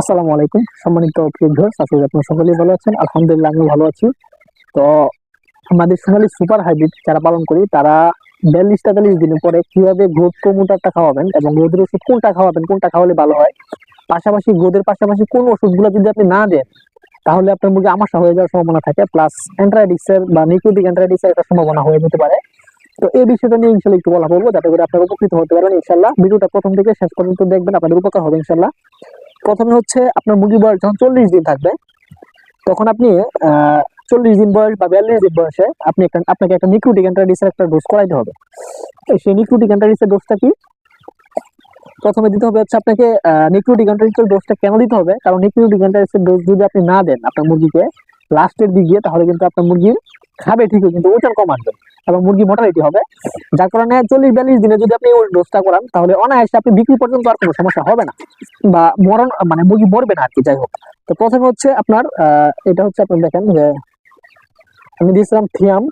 আসসালামু আলাইকুম। সম্মানিত প্রিয় ভিউয়ার্স আপনারা সকলেই ভালো আছেন। আলহামদুলিল্লাহ, আমিও ভালো আছি। তো আমাদের সোনালী সুপার হাইব্রিড যারা পালন করি, তারা বিয়াল্লিশ তেতাল্লিশ দিনের পরে কীভাবে গ্রোথ প্রমোটারটা খাওয়াবেন এবং গ্রোথের ওষুধ কোনটা খাওয়াবেন, কোনটা খাওয়ালে ভালো হয়? পাশাপাশি গ্রোথের পাশাপাশি কোন ওষুধগুলো যদি আপনি না দেন, তাহলে আপনার মুখে আমাশা হয়ে যাওয়ার সম্ভাবনা থাকে প্লাস অ্যান্ট্রাইডিক্সের বা নিউক্লিক অ্যান্ট্রাইডিক্সের একটা সম্ভাবনা হয়ে যেতে পারে। তো এই বিষয়টা নিয়ে ইনশাল্লাহ একটু বলা বলব, যাতে করে আপনারা উপকৃত হতে পারেন, ইনশাল্লাহ। ভিডিওটা প্রথম থেকে শেষ পর্যন্ত দেখবেন, আপনাদের উপকার হবে ইনশাল্লাহ। প্রথমে হচ্ছে আপনার মুরগি বয়স যখন চল্লিশ দিন থাকবে, তখন আপনি চল্লিশ দিন বয়স বা বিয়াল্লিশ দিন বয়সে আপনি একটা, আপনাকে একটা নিক্রুটিক অ্যান্টারিসের একটা ডোজ করাইতে হবে। সেই নিক্রুটিক অ্যান্টারিসের ডোজটা কি? প্রথমে দিতে হবে হচ্ছে আপনাকে নিক্রুটিক অ্যান্টারিসের ডোজটা কেন দিতে হবে? কারণ নিক্রুটিক অ্যান্টারিসের ডোজ যদি আপনি না দেন আপনার মুরগিকে লাস্টের দিকে তাহলে কিন্তু আপনার মুরগির খাবে ঠিকই, কিন্তু ওজন কম আসবে এবং মুরগি মোটালিটি হবে। যার কারণে চল্লিশ বিয়াল্লিশ দিনে যদি আপনি ওই ডোজটা করান, তাহলে অনায়াসে আপনি বিক্রি পর্যন্ত আর কোনো সমস্যা হবে না। বা মরণ মানে মুরগি মরবে না আর কি যাই হোক। তো প্রথমে হচ্ছে আপনার এটা হচ্ছে আপনি দেখেন যে, আমি দিয়েছিলাম থিয়াম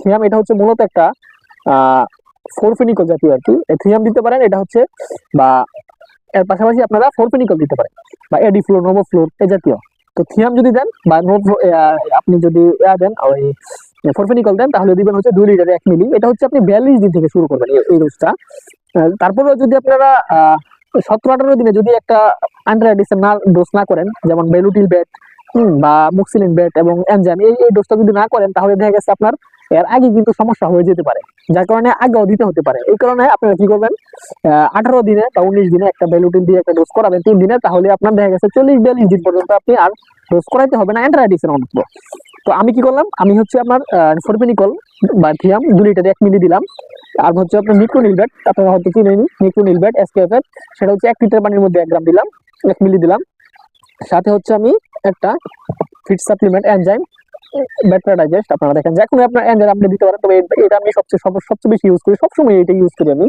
থিয়াম এটা হচ্ছে মূলত একটা ফোরফেনিকল জাতীয় আর কি থিয়াম দিতে পারেন, এটা হচ্ছে, বা এর পাশাপাশি আপনারা ফোরফেনিকল দিতে পারেন, বা এডি ফ্লোর নোভো ফ্লোর এই জাতীয়। তো থিয়াম যদি দেন বা আপনি যদি দেন, ওই ফোরফেনিকল দেন, তাহলে দিবেন হচ্ছে দুই লিটার এক মিলি। এটা হচ্ছে আপনি বিয়াল্লিশ দিন থেকে শুরু করবেন এই- রোজটা ডোজটা তারপরেও যদি আপনারা সতেরো আঠারো দিনে যদি একটা অ্যান্টিরাইডিসের না ডোজ না করেন, যেমন বেলুটিল বেট বা মুক্সিলিন বেট এবং এনজাম এই এই ডোজটা যদি না করেন, তাহলে দেখা গেছে আপনার এর আগে কিন্তু সমস্যা হয়ে যেতে পারে, যার কারণে আগেও দিতে হতে পারে। এই কারণে আপনারা কি করবেন আঠারো দিনে বা উনিশ দিনে একটা বেলুটিন দিয়ে একটা ডোজ করাবেন, তিন দিনে, তাহলে আপনার দেখা গেছে চল্লিশ বিয়াল্লিশ দিন পর্যন্ত আপনি আর ডোজ করাইতে হবে না অ্যান্টিরাইডিসের অন্তত। তো আমি কি করলাম, আমি হচ্ছে আপনার ফরফেনিকল বা থিয়াম দু লিটারে এক মিলি দিলাম। আর হচ্ছে আপনার নিক্রোনিলবেট আপনারা হয়তো কিনে চিনেনি নিক্রোনিলবেট এসকেএফএফ সেটা হচ্ছে এক লিটার পানির মধ্যে এক গ্রাম দিলাম, এক মিলি দিলাম। সাথে হচ্ছে আমি একটা fit supplement enzyme better just আপনারা দেখেন, যে এখনই আপনার এনজাইম আপনি দিতে পারেন, তবে এটা আমি সবচেয়ে সব- সবচেয়ে বেশি ইউজ করি, সবসময় এটা ইউজ করি আমি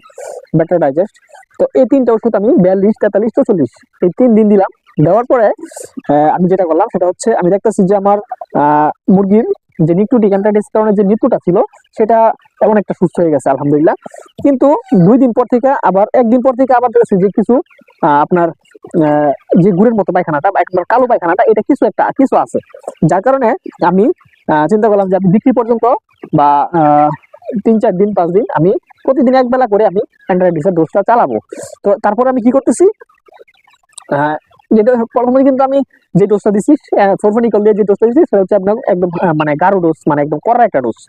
ব্যাটার ডাইজেস্ট তো এই তিনটা ওষুধ আমি বিয়াল্লিশ, তেতাল্লিশ, চল্লিশ, এই তিন দিন দিলাম। দেওয়ার পরে আমি যেটা করলাম সেটা হচ্ছে, আমি দেখতেছি যে আমার মুরগির যে নিক্রুটিক অ্যান্টাইটিস কারণে যে মৃত্যুটা ছিল, সেটা এমন একটা সুস্থ হয়ে গেছে, আলহামদুলিল্লাহ। কিন্তু দুই দিন পর থেকে আবার, একদিন পর থেকে আবার যে কিছু আপনার যে গুড়ের মতো পায়খানাটা বা একবার কালো পায়খানাটা, এটা কিছু একটা, কিছু আছে। যার কারণে আমি চিন্তা করলাম যে আমি বিক্রি পর্যন্ত বা তিন চার দিন, পাঁচ দিন আমি প্রতিদিন এক বেলা করে আমি অ্যান্টাইটিসের ডোজটা চালাবো। তো তারপর আমি কি করতেছি? যেটা কিন্তু আমি যে ডোজটা দিচ্ছি ফোরফোনিকল দিয়ে যে ডোজটা দিচ্ছি সেটা হচ্ছে আপনার একদম মানে গাঢ় ডোজ মানে একদম কড়া একটা ডোজ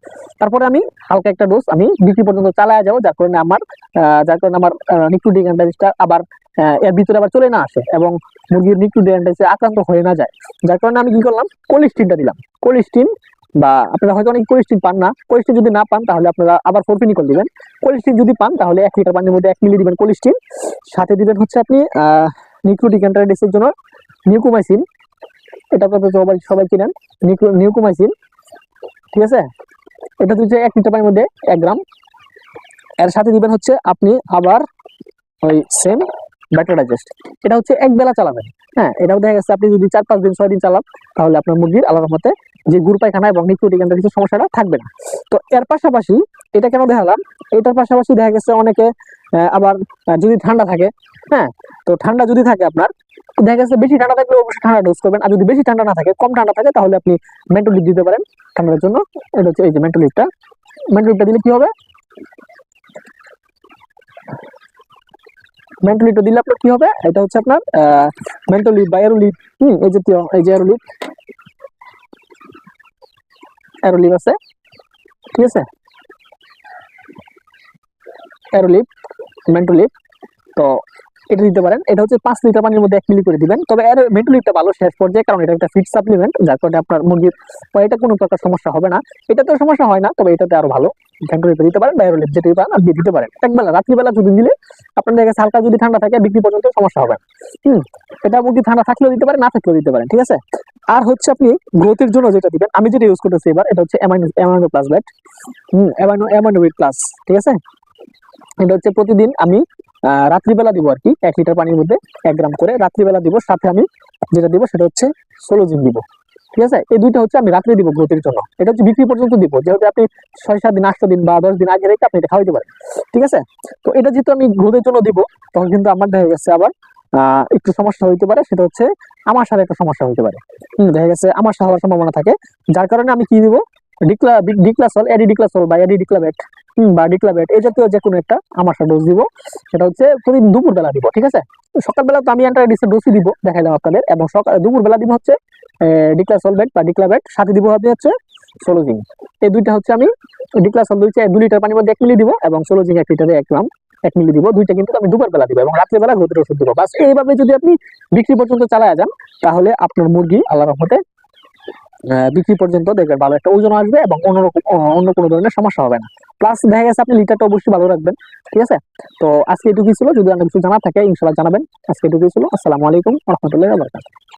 তারপরে আমি হালকা একটা ডোজ আমি বিক্রি পর্যন্ত চালায় যাব, যার কারণে আমার যার কারণে আমার নিক্রুটিক অ্যান্টাইটিসটা আবার এর ভিতরে আবার চলে না আসে এবং মুরগির নিক্রুটিক অ্যান্টাইটিসে আক্রান্ত হয়ে না যায়। যার কারণে আমি কি করলাম কোলিস্টিনটা দিলাম। কোলিস্টিন বা আপনারা হয়তো অনেক কোলিস্টিন পান না কোলিস্টিন যদি না পান, তাহলে আপনারা আবার ফোরফিনিকল দিবেন। কোলিস্টিন যদি পান, তাহলে এক লিটার পানির মধ্যে এক মিলি দিবেন কোলিস্টিন সাথে দিবেন হচ্ছে আপনি নিক্রোটিক অ্যান্টাইটিসের জন্য নিউকোমাইসিন। এটা তো সবাই সবাই চিনেন। নিউকো- নিউকোমাইসিন। ঠিক আছে? এটা হচ্ছে এক লিটার পানির মধ্যে এক গ্রাম। এর সাথে দিবেন হচ্ছে আপনি আবার ওই সেম ব্যাটার ডাইজেস্ট। এটা হচ্ছে এক বেলা চালাবেন। হ্যাঁ এটাও দেখা গেছে আপনি যদি চার পাঁচ দিন, ছয় দিন চালান, তাহলে আপনার মুরগির আলাদা মতে যে গুড় পায়খানা এবং নিক্রোটিক অ্যান্টাইটিসের সমস্যাটা থাকবে না। তো এর পাশাপাশি এটা কেন দেখালাম? এটার পাশাপাশি দেখা গেছে অনেকে আবার যদি ঠান্ডা থাকে হ্যাঁ? তো ঠান্ডা যদি থাকে আপনার দেখা গেছে বেশি ঠান্ডা থাকলে অবশ্যই ঠান্ডা ডোজ করবেন। আর যদি বেশি ঠান্ডা না থাকে, কম ঠান্ডা থাকে, তাহলে আপনি মেন্টোলিপ দিতে পারেন। ঠান্ডার জন্য এটা হচ্ছে এই যে মেন্টোলিপটা মেন্টোলিপটা দিলে কি হবে? মেন্টোলিপটা দিলে আপনার কি হবে? এটা হচ্ছে আপনার মেন্টোলিপ বা এরোলিপ হুম, এই জাতীয় এই যে এরোলিপ এরোলিপ আছে। ঠিক আছে? এরোলিপ মেন্টোলিপ তো এটা দিতে পারেন। এটা হচ্ছে পাঁচ লিটার পানির মধ্যে এক মিলি করে দিবেন। তবে এর মেন্টোলিপটা ভালো শেষ পর্যায়ে, কারণ এটা একটা ফিট সাপ্লিমেন্ট যার কারণে আপনার মুরগির এটা কোনো প্রকার সমস্যা হবে না। এটা তো সমস্যা হয় না, তবে এটাতে আরও ভালো। দিতে পারেন পান আপনি দিতে পারেন। একবেলা, রাত্রিবেলা যদি দিলে আপনার দেখে হালকা যদি ঠান্ডা থাকে, বিক্রি পর্যন্ত সমস্যা হবে। হুম, এটা মুরগি ঠান্ডা থাকলেও দিতে পারেন না থাকলেও দিতে পারেন, ঠিক আছে? আর হচ্ছে আপনি গ্রোথের জন্য যেটা দিবেন, আমি যেটা ইউজ করতেছি এবার, এটা হচ্ছে অ্যামাইনো অ্যামাইনো প্লাস ব্যাট হুম অ্যামাইনো অ্যামাইনো প্লাস ঠিক আছে? এটা হচ্ছে প্রতিদিন আমি রাত্রিবেলা দিব আর কি এক লিটার পানির মধ্যে এক গ্রাম করে রাত্রিবেলা দিব সাথে আমি যেটা দিব সেটা হচ্ছে সোলোজিন দিব। ঠিক আছে? এই দুইটা হচ্ছে আমি রাত্রে দিব গ্রোথের জন্য। এটা হচ্ছে বিক্রি পর্যন্ত দিব যেহেতু আপনি ছয় সাত দিন আটটা দিন বা দশ দিন আগে রেখে আপনি এটা খাওয়াইতে পারেন। ঠিক আছে? তো এটা যেহেতু আমি গ্রোথের জন্য দিব তখন কিন্তু আমার দেখা গেছে আবার একটু সমস্যা হইতে পারে সেটা হচ্ছে আমার সাথে একটা সমস্যা হইতে পারে। হুম, দেখা গেছে আমার হওয়ার সম্ভাবনা থাকে যার কারণে আমি কি দিব? ডিক্লা ডিক্লাসল এডি ডিক্লাসল বা এডি বা এই জাতীয় যে কোনো একটা আমার ডোজ দিব। সেটা হচ্ছে প্রতিদিন দুপুর বেলা দিব, ঠিক আছে? সকালবেলা তো আমি অ্যান্টারাইটিসের ডোজই দিব আপনাদের। এবং সকাল দুপুর বেলা দিব হচ্ছে ডিক্লাসলবেট বা সাথে দিব হবে হচ্ছে সোলোজিং এই দুইটা হচ্ছে আমি ডিক্লাসল দুই দু লিটার পানির মধ্যে এক মিলি দিব এবং সোলোজিং এক লিটারে এক গ্রাম এক মিলি দিব। দুইটা কিন্তু আমি দুপুর বেলা দিব এবং রাত্রিবেলা ঘুরতে ওষুধ দিব। বাস এইভাবে যদি আপনি বিক্রি পর্যন্ত চালায় যান, তাহলে আপনার মুরগি আল্লাহ রহমতে বিক্রি পর্যন্ত দেখবেন ভালো একটা ওজন আসবে এবং অন্যরকম অন্য কোনো ধরনের সমস্যা হবে না। প্লাস দেখা গেছে আপনি লিটারটা অবশ্যই ভালো রাখবেন, ঠিক আছে? তো আজকে এটুকুই ছিল, যদি অনেক কিছু জানা থাকে ইনশাল্লাহ জানাবেন। আজকে এটুকুই ছিল, আসসালামু আলাইকুম, রহমতুল্লাহ